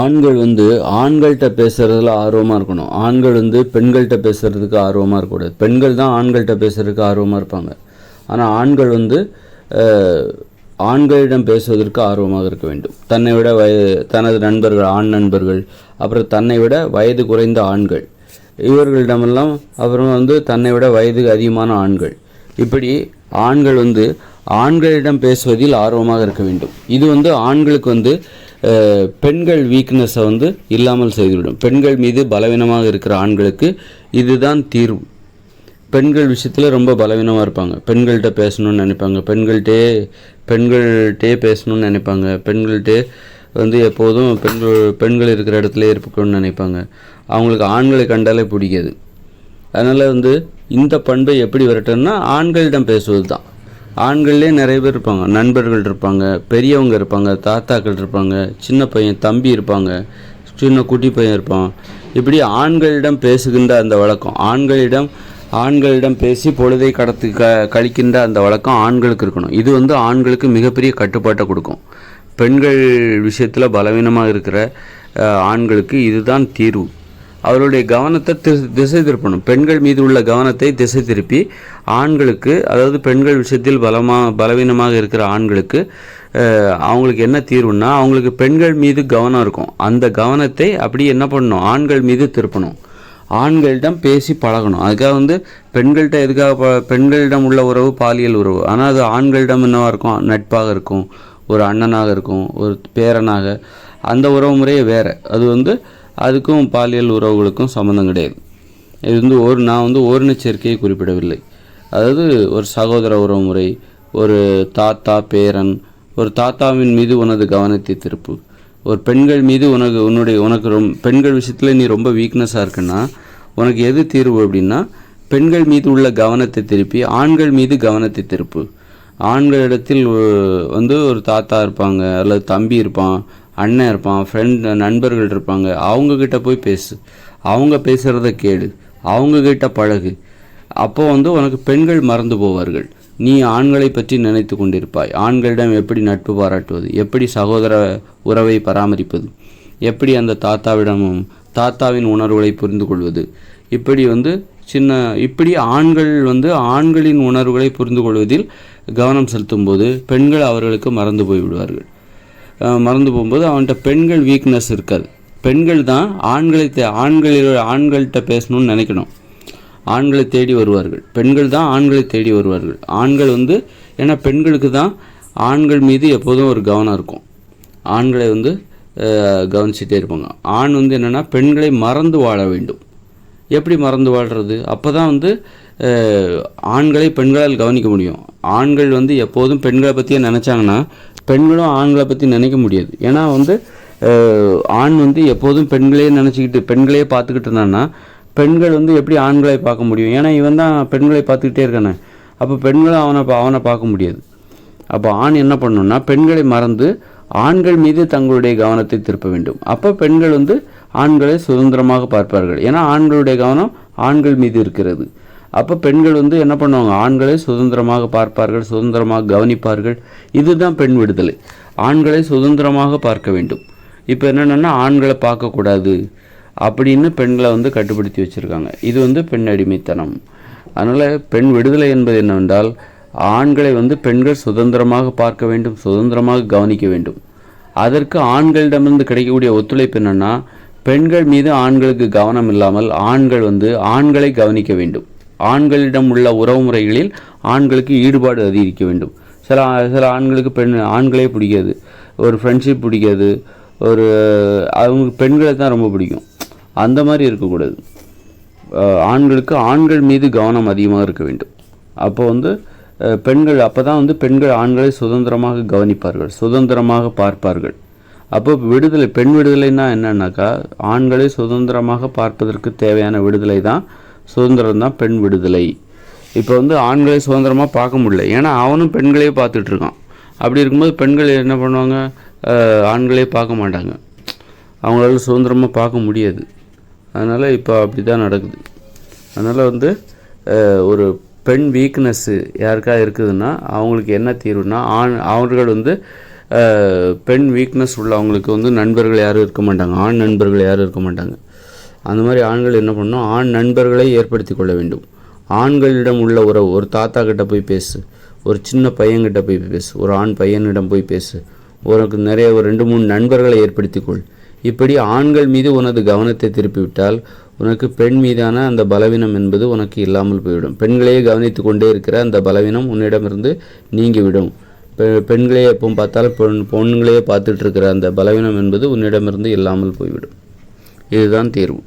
ஆண்கள் வந்து ஆண்கள்கிட்ட பேசுகிறதுல ஆர்வமாக இருக்கணும். ஆண்கள் வந்து பெண்கள்கிட்ட பேசுகிறதுக்கு ஆர்வமாக இருக்கக்கூடாது. பெண்கள் தான் ஆண்கள்கிட்ட பேசுகிறதுக்கு ஆர்வமாக இருப்பாங்க. ஆனால் ஆண்கள் வந்து ஆண்களிடம் பேசுவதற்கு ஆர்வமாக இருக்க வேண்டும். தன்னை விட வய தனது நண்பர்கள் ஆண் நண்பர்கள் அப்புறம் தன்னை விட வயது குறைந்த ஆண்கள். இவர்களிடமெல்லாம் அப்புறம் வந்து தன்னை விட வயது அதிகமான ஆண்கள். இப்படி ஆண்கள் வந்து ஆண்களிடம் பேசுவதில் ஆர்வமாக இருக்க வேண்டும். இது வந்து ஆண்களுக்கு வந்து பெண்கள் வீக்னஸை வந்து இல்லாமல் செய்துவிடும். பெண்கள் மீது பலவீனமாக இருக்கிற ஆண்களுக்கு இதுதான் தீர்வு. பெண்கள் விஷயத்தில் ரொம்ப பலவீனமாக இருப்பாங்க. பெண்கள்கிட்ட பேசணும்னு நினைப்பாங்க. பெண்கள்கிட்டே பெண்கள்கிட்டே பேசணும்னு நினைப்பாங்க. பெண்கள்கிட்டே வந்து எப்போதும் பெண்கள் பெண்கள் இருக்கிற இடத்துல இருக்கணும்னு நினைப்பாங்க. அவங்களுக்கு ஆண்களை கண்டாலே பிடிக்காது. அதனால் வந்து இந்த பண்பை எப்படி விரட்டணும்னா ஆண்களிடம் பேசுவது தான் ஆண்கள்லேயே நிறைய பேர் இருப்பாங்க. நண்பர்கள் இருப்பாங்க பெரியவங்க இருப்பாங்க தாத்தாக்கள் இருப்பாங்க சின்ன பையன் தம்பி இருப்பாங்க சின்ன குட்டி பையன் இருப்பான். இப்படி ஆண்களிடம் பேசுகின்ற அந்த வழக்கம். ஆண்களிடம் ஆண்களிடம் பேசி பொழுதை கடத்து க கழிக்கின்ற அந்த வழக்கம் ஆண்களுக்கு இருக்கணும். இது வந்து ஆண்களுக்கு மிகப்பெரிய கட்டுப்பாட்டை கொடுக்கும். பெண்கள் விஷயத்தில் பலவீனமாக இருக்கிற ஆண்களுக்கு இதுதான் தீர்வு. அவருடைய கவனத்தை திசை திசை திருப்பணும். பெண்கள் மீது உள்ள கவனத்தை திசை திருப்பி ஆண்களுக்கு அதாவது பெண்கள் விஷயத்தில் பலமாக பலவீனமாக இருக்கிற ஆண்களுக்கு அவங்களுக்கு என்ன தீர்வுன்னா அவங்களுக்கு பெண்கள் மீது கவனம் இருக்கும். அந்த கவனத்தை அப்படி என்ன பண்ணணும்? ஆண்கள் மீது திருப்பணும். ஆண்களிடம் பேசி பழகணும். அதுக்காக வந்து பெண்கள்கிட்ட எதுக்காக ப- பெண்களிடம் உள்ள உறவு பாலியல் உறவு. ஆனால் அது ஆண்களிடம் என்னவாக இருக்கும்? நட்பாக இருக்கும். ஒரு அண்ணனாக இருக்கும். ஒரு பேரனாக. அந்த உறவு முறையே வேறு. அது வந்து அதுக்கும் பாலியல் உறவுகளுக்கும் சம்மந்தம் கிடையாது. இது வந்து ஒரு நான் வந்து ஓரினச்சேர்க்கையை குறிப்பிடவில்லை. அதாவது ஒரு சகோதர உறவு முறை ஒரு தாத்தா பேரன் ஒரு தாத்தாவின் மீது உனது கவனத்தை திருப்பு. ஒரு பெண்கள் மீது உனக்கு உன்னுடைய உனக்கு ரொம்ப பெண்கள் விஷயத்தில் நீ ரொம்ப வீக்னஸாக இருக்குன்னா உனக்கு எது தீர்வு அப்படின்னா பெண்கள் மீது உள்ள கவனத்தை திருப்பி ஆண்கள் மீது கவனத்தை திருப்பு. ஆண்களிடத்தில் வந்து ஒரு தாத்தா இருப்பாங்க அல்லது தம்பி இருப்பான் அண்ணன் இருப்பான் ஃப்ரெண்ட் நண்பர்கள் இருப்பாங்க. அவங்கக்கிட்ட போய் பேசு. அவங்க பேசுகிறத கேளு. அவங்கக்கிட்ட பழகு. அப்போ வந்து உனக்கு பெண்கள் மறந்து போவார்கள். நீ ஆண்களை பற்றி நினைத்து கொண்டிருப்பாய். ஆண்களிடம் எப்படி நட்பு பாராட்டுவது? எப்படி சகோதர உறவை பராமரிப்பது? எப்படி அந்த தாத்தாவிடமும் தாத்தாவின் உணர்வுகளை புரிந்து கொள்வது? இப்படி வந்து சின்ன இப்படி ஆண்கள் வந்து ஆண்களின் உணர்வுகளை புரிந்து கொள்வதில் கவனம் செலுத்தும் போது பெண்கள் அவர்களுக்கு மறந்து போய்விடுவார்கள். மறந்து போகும்போது அவன்கிட்ட பெண்கள் வீக்னஸ் இருக்காது. பெண்கள் தான் ஆண்களை தே ஆண்களில் ஆண்கள்கிட்ட பேசணும்னு நினைக்கணும். ஆண்களை தேடி வருவார்கள். பெண்கள் தான் ஆண்களை தேடி வருவார்கள். ஆண்கள் வந்து ஏன்னா பெண்களுக்கு தான் ஆண்கள் மீது எப்போதும் ஒரு கவனம் இருக்கும். ஆண்களை வந்து கவனிச்சிட்டே இருப்பாங்க. ஆண் வந்து என்னென்னா பெண்களை மறந்து வாழ வேண்டும். எப்படி மறந்து வாழ்கிறது அப்போ தான் வந்து ஆண்களை பெண்களால் கவனிக்க முடியும். ஆண்கள் வந்து எப்போதும் பெண்களை பற்றியே நினச்சாங்கன்னா பெண்களும் ஆண்களை பற்றி நினைக்க முடியாது. ஏன்னா வந்து ஆண் வந்து எப்போதும் பெண்களே நினச்சிக்கிட்டு பெண்களே பார்த்துக்கிட்டு இருந்தான்னா பெண்கள் வந்து எப்படி ஆண்களை பார்க்க முடியும்? ஏன்னா இவன் தான் பெண்களை பார்த்துக்கிட்டே இருக்கானே. அப்போ பெண்களும் அவனை அவனை பார்க்க முடியாது. அப்போ ஆண் என்ன பண்ணணும்னா பெண்களை மறந்து ஆண்கள் மீது தங்களுடைய கவனத்தை திருப்ப வேண்டும். அப்போ பெண்கள் வந்து ஆண்களை சுதந்திரமாக பார்ப்பார்கள். ஏன்னா ஆண்களுடைய கவனம் ஆண்கள் மீது இருக்கிறது. அப்போ பெண்கள் வந்து என்ன பண்ணுவாங்க? ஆண்களை சுதந்திரமாக பார்ப்பார்கள் சுதந்திரமாக கவனிப்பார்கள். இதுதான் பெண் விடுதலை. ஆண்களை சுதந்திரமாக பார்க்க வேண்டும். இப்போ என்னென்னா ஆண்களை பார்க்கக்கூடாது அப்படின்னு பெண்களை வந்து கட்டுப்படுத்தி வச்சுருக்காங்க. இது வந்து பெண் அடிமைத்தனம். அதனால் பெண் விடுதலை என்பது என்னவென்றால் ஆண்களை வந்து பெண்கள் சுதந்திரமாக பார்க்க வேண்டும் சுதந்திரமாக கவனிக்க வேண்டும். அதற்கு ஆண்களிடமிருந்து கிடைக்கக்கூடிய ஒத்துழைப்பு என்னன்னா பெண்கள் மீது ஆண்களுக்கு கவனம் இல்லாமல் ஆண்கள் வந்து ஆண்களை கவனிக்க வேண்டும். ஆண்களிடம் உள்ள உறவுமுறைகளில் ஆண்களுக்கு ஈடுபாடு அதிகரிக்க வேண்டும். சில சில ஆண்களுக்கு பெண் ஆண்களே பிடிக்காது. ஒரு ஃப்ரெண்ட்ஷிப் பிடிக்காது. ஒரு அவங்களுக்கு பெண்களை தான் ரொம்ப பிடிக்கும். அந்த மாதிரி இருக்கக்கூடாது. ஆண்களுக்கு ஆண்கள் மீது கவனம் அதிகமாக இருக்க வேண்டும். அப்போ வந்து பெண்கள் அப்போ தான் வந்து பெண்கள் ஆண்களை சுதந்திரமாக கவனிப்பார்கள். சுதந்திரமாக பார்ப்பார்கள். அப்போ விடுதலை பெண் விடுதலைன்னா என்னன்னாக்கா ஆண்களை சுதந்திரமாக பார்ப்பதற்கு தேவையான விடுதலை தான் சுதந்திரம் தான் பெண் விடுதலை. இப்போ வந்து ஆண்களை சுதந்திரமாக பார்க்க முடியல. ஏன்னா அவனும் பெண்களையே பார்த்துட்டு இருக்கான் அப்படி இருக்கும்போது பெண்கள் என்ன பண்ணுவாங்க? ஆண்களே பார்க்க மாட்டாங்க. அவங்களால சுதந்திரமாக பார்க்க முடியாது. அதனால் இப்போ அப்படி தான் நடக்குது. அதனால் வந்து ஒரு பெண் வீக்னஸ்ஸு யாருக்கா இருக்குதுன்னா அவங்களுக்கு என்ன தீர்வுனா ஆண் அவர்கள் வந்து பெண் வீக்னஸ் உள்ளவங்களுக்கு வந்து நண்பர்கள் யாரும் இருக்க மாட்டாங்க. ஆண் நண்பர்கள் யாரும் இருக்க மாட்டாங்க. அந்த மாதிரி ஆண்கள் என்ன பண்ணணும்? ஆண் நண்பர்களை ஏற்படுத்தி கொள்ள வேண்டும். ஆண்களிடம் உள்ள உறவு ஒரு தாத்தா கிட்ட போய் பேசு ஒரு சின்ன பையன்கிட்ட போய் பேசு ஒரு ஆண் பையனிடம் போய் பேசு உனக்கு நிறைய ஒரு ரெண்டு மூணு நண்பர்களை ஏற்படுத்திக்கொள் இப்படி ஆண்கள் மீது உனது கவனத்தை திருப்பிவிட்டால் உனக்கு பெண் மீதான அந்த பலவீனம் என்பது உனக்கு இல்லாமல் போய்விடும். பெண்களையே கவனித்து கொண்டே இருக்கிற அந்த பலவீனம் உன்னிடமிருந்து நீங்கிவிடும். பெ பெண்களே எப்போ பார்த்தாலும் பெண் பொண்ணுங்களையே பார்த்துட்டு இருக்கிற அந்த பலவீனம் என்பது உன்னிடமிருந்து இல்லாமல் போய்விடும். இதுதான் தீர்வு.